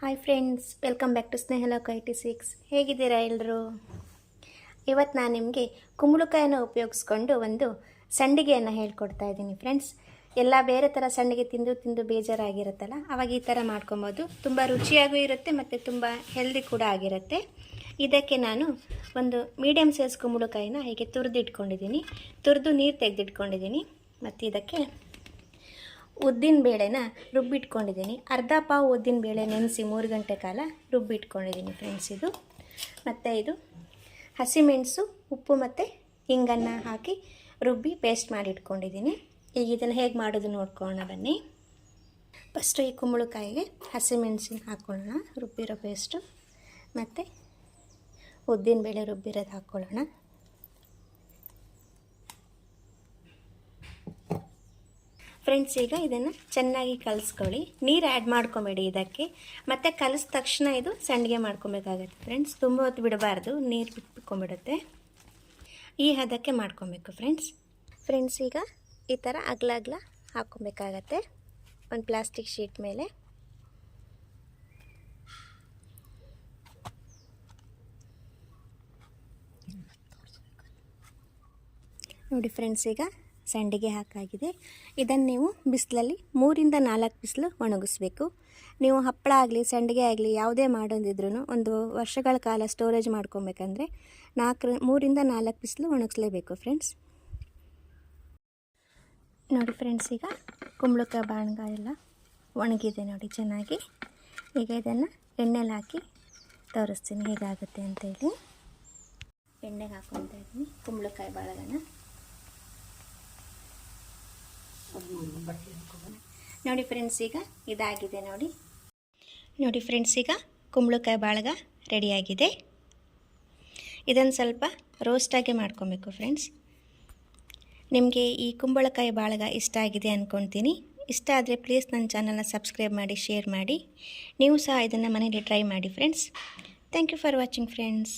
Hi friends welcome back to Snehaloka T six ಹೇಗಿದ್ದೀರಾ ಎಲ್ಲರೂ ಇವತ್ತು ನಾನು ನಿಮಗೆ ಕುಂಬಳಕಾಯನ್ನು ಉಪಯೋಗಿಸ್ಕೊಂಡು ಒಂದು ಸಂಡಿಗೆಯನ್ನು ಹೇಳ್ಕೊಡ್ತಾ ಇದ್ದೀನಿ ಫ್ರೆಂಡ್ಸ್ ಎಲ್ಲ ಬೇರೆ ಥರ ಸಂಡಿಗೆ ತಿಂದು ತಿಂದು ಬೇಜಾರಾಗಿರುತ್ತಲ್ಲ, ಅವಾಗ ಈ ಥರ ಮಾಡ್ಕೊಬೋದು. ತುಂಬ ರುಚಿಯಾಗೂ ಇರುತ್ತೆ ಮತ್ತು ತುಂಬ ಹೆಲ್ದಿ ಕೂಡ ಆಗಿರುತ್ತೆ. ಇದಕ್ಕೆ ನಾನು ಒಂದು ಮೀಡಿಯಮ್ ಸೈಜ್ ಕುಂಬಳಕಾಯಿನ ಹೀಗೆ ತುರಿದಿಟ್ಕೊಂಡಿದ್ದೀನಿ. ತುರಿದು ನೀರು ತೆಗೆದಿಟ್ಕೊಂಡಿದ್ದೀನಿ. ಮತ್ತು ಇದಕ್ಕೆ ಉದ್ದಿನ ಬೇಳೆನ ರುಬ್ಬಿಟ್ಕೊಂಡಿದ್ದೀನಿ. ಅರ್ಧ ಪಾವು ಉದ್ದಿನ ಬೇಳೆ ನೆನೆಸಿ ಮೂರು ಗಂಟೆ ಕಾಲ ರುಬ್ಬಿಟ್ಕೊಂಡಿದ್ದೀನಿ ಫ್ರೆಂಡ್ಸ್ ಇದು. ಮತ್ತು ಇದು ಹಸಿಮೆಣಸು, ಉಪ್ಪು ಮತ್ತು ಹಿಂಗನ್ನು ಹಾಕಿ ರುಬ್ಬಿ ಪೇಸ್ಟ್ ಮಾಡಿ ಇಟ್ಕೊಂಡಿದ್ದೀನಿ ಈಗ ಇದನ್ನು ಹೇಗೆ ಮಾಡೋದು ನೋಡ್ಕೊಳ್ಳೋಣ ಬನ್ನಿ. ಫಸ್ಟು ಈ ಕುಂಬಳಕಾಯಿಗೆ ಹಸಿಮೆಣಸಿನ ಹಾಕ್ಕೊಳ್ಳೋಣ ರುಬ್ಬಿರೋ ಪೇಸ್ಟು ಮತ್ತು ಉದ್ದಿನ ಬೇಳೆ ರುಬ್ಬಿರೋದು ಹಾಕ್ಕೊಳ್ಳೋಣ ಫ್ರೆಂಡ್ಸ್ ಈಗ ಇದನ್ನು ಚೆನ್ನಾಗಿ ಕಲಿಸ್ಕೊಳ್ಳಿ. ನೀರು ಆ್ಯಡ್ ಮಾಡ್ಕೊಬೇಡಿ ಇದಕ್ಕೆ. ಮತ್ತು ಕಲಿಸಿದ ತಕ್ಷಣ ಇದು ಸಂಡಿಗೆ ಮಾಡ್ಕೊಬೇಕಾಗತ್ತೆ. ಫ್ರೆಂಡ್ಸ್ ತುಂಬ ಹೊತ್ತು ಬಿಡಬಾರ್ದು. ನೀರು ಬಿಟ್ಕೊಂಬಿಡುತ್ತೆ ಈ ಹದಕ್ಕೆ ಮಾಡ್ಕೊಬೇಕು ಫ್ರೆಂಡ್ಸ್ ಫ್ರೆಂಡ್ಸ್ ಈಗ ಈ ಥರ ಅಗ್ಲ ಅಗ್ಲ ಹಾಕ್ಕೊಬೇಕಾಗತ್ತೆ. ಒಂದು ಪ್ಲಾಸ್ಟಿಕ್ ಶೀಟ್ ಮೇಲೆ. ನೋಡಿ ಫ್ರೆಂಡ್ಸ್ ಈಗ ಸಂಡಿಗೆ ಹಾಕಾಗಿದೆ. ಇದನ್ನು ನೀವು ಬಿಸಿಲಲ್ಲಿ ಮೂರಿಂದ ನಾಲ್ಕು ಬಿಸಿಲು ಒಣಗಿಸ್ಬೇಕು. ನೀವು ಹಪ್ಪಳ ಆಗಲಿ, ಸಂಡಿಗೆ ಆಗಲಿ ಯಾವುದೇ ಮಾಡೋದಿದ್ರೂ ಒಂದು ವರ್ಷಗಳ ಕಾಲ ಸ್ಟೋರೇಜ್ ಮಾಡ್ಕೊಬೇಕಂದ್ರೆ ನಾಲ್ಕು, ಮೂರಿಂದ ನಾಲ್ಕು ಬಿಸಿಲು ಒಣಗಿಸ್ಲೇಬೇಕು ಫ್ರೆಂಡ್ಸ್ ನೋಡಿ ಫ್ರೆಂಡ್ಸ್ ಈಗ ಕುಂಬಳಕಾಯಿ ಬಾಣಗ ಎಲ್ಲ ಒಣಗಿದೆ ನೋಡಿ ಚೆನ್ನಾಗಿ. ಈಗ ಇದನ್ನು ಎಣ್ಣೆಲಿ ಹಾಕಿ ತೋರಿಸ್ತೀನಿ ಹೇಗಾಗುತ್ತೆ ಅಂತೇಳಿ. ಎಣ್ಣೆಗೆ ಹಾಕ್ಕೊತಾ ಇದ್ದೀನಿ ಕುಂಬಳಕಾಯಿ ಬಾಳಗನ ನೋಡಿ ಫ್ರೆಂಡ್ಸ್ ಈಗ ಇದಾಗಿದೆ ನೋಡಿ. ನೋಡಿ ಫ್ರೆಂಡ್ಸ್ ಈಗ ಕುಂಬಳಕಾಯಿ ಬಾಳ್ಗ ರೆಡಿಯಾಗಿದೆ ಇದನ್ನು ಸ್ವಲ್ಪ ರೋಸ್ಟಾಗಿ ಮಾಡ್ಕೊಬೇಕು ಫ್ರೆಂಡ್ಸ್ ನಿಮಗೆ ಈ ಕುಂಬಳಕಾಯಿ ಬಾಳಗ ಇಷ್ಟ ಆಗಿದೆ ಅಂದ್ಕೊತೀನಿ ಇಷ್ಟ ಆದರೆ ಪ್ಲೀಸ್ ನನ್ನ ಚಾನಲ್ನ ಸಬ್ಸ್ಕ್ರೈಬ್ ಮಾಡಿ ಶೇರ್ ಮಾಡಿ. ನೀವು ಸಹ ಇದನ್ನು ಮನೇಲಿ ಟ್ರೈ ಮಾಡಿ friends thank you for watching friends